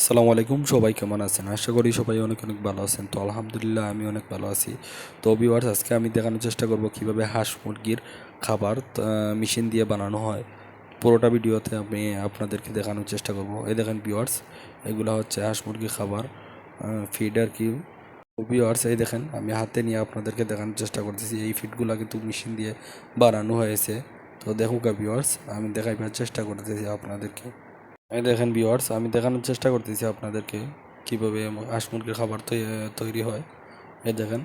আসসালামু আলাইকুম, সবাই কেমন আছেন? আশা করি সবাই অনেক অনেক ভালো আছেন। তো আলহামদুলিল্লাহ আমি অনেক ভালো আছি। তো ভিউয়ার্স আজকে আমি দেখানোর চেষ্টা করব কীভাবে হাঁস মুরগির খাবার মেশিন দিয়ে বানানো হয়। পুরোটা ভিডিওতে আমি আপনাদেরকে দেখানোর চেষ্টা করব। এই দেখেন ভিউয়ার্স এগুলো হচ্ছে হাঁস মুরগির খাবার ফিড আর কি। ভিউয়ার্স এই দেখেন, আমি হাতে নিয়ে আপনাদেরকে দেখানোর চেষ্টা করতেছি। এই ফিডগুলো কিন্তু মেশিন দিয়ে বানানো হয়েছে। তো দেখুক ভিউয়ার্স আমি দেখাইবার চেষ্টা করতেছি আপনাদেরকে। এই দেখেন ভিউয়ার্স আমি দেখানোর চেষ্টা করতেছি আপনাদেরকে কীভাবে হাঁস মুরগির খাবার তৈরি হয়। এই দেখেন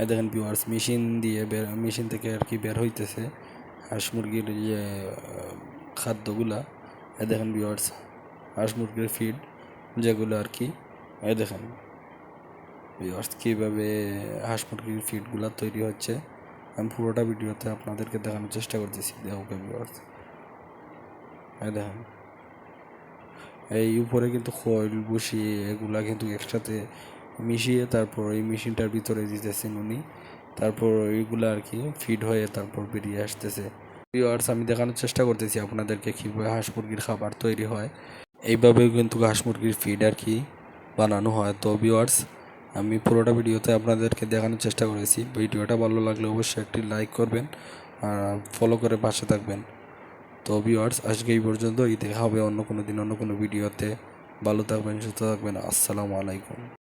এই দেখেন ভিউয়ার্স মেশিন দিয়ে বের মেশিন থেকে আর কি বের হইতেছে হাঁস মুরগির যে খাদ্যগুলা। এই দেখেন ভিউয়ার্স হাঁস মুরগির ফিড যেগুলো আর কি। এই দেখেন ভিউয়ার্স কীভাবে হাঁস মুরগির ফিডগুলো তৈরি হচ্ছে। আমি পুরোটা ভিডিওতে আপনাদেরকে দেখানোর চেষ্টা করতেছি দেখো ভিউয়ার্স এই দেখেন। এই উপরে কিন্তু খৈল বসিয়ে এগুলা কিন্তু একসাথে মিশিয়ে তারপর এই মেশিনটার ভিতরে দিতেছেন উনি। তারপর এইগুলা আর কি ফিড হয়ে তারপর বেরিয়ে আসতেছে। ভিওয়ার্স আমি দেখানোর চেষ্টা করতেছি আপনাদেরকে কীভাবে হাঁস মুরগির খাবার তৈরি হয়। এইভাবেও কিন্তু হাঁস মুরগির ফিড আর কি বানানো হয়। তো ভিউয়ার্স আমি পুরোটা ভিডিওতে আপনাদেরকে দেখানোর চেষ্টা করেছি। ভিডিওটা ভালো লাগলে অবশ্যই একটি লাইক করবেন আর ফলো করে পাশে থাকবেন। তো ভিউয়ার্স আজকে এই পর্যন্তই। দেখা হবে অন্য কোনো দিন, অন্য কোনো ভিডিওতে ভালো থাকবেন, সুস্থ থাকবেন। আসসালামু আলাইকুম।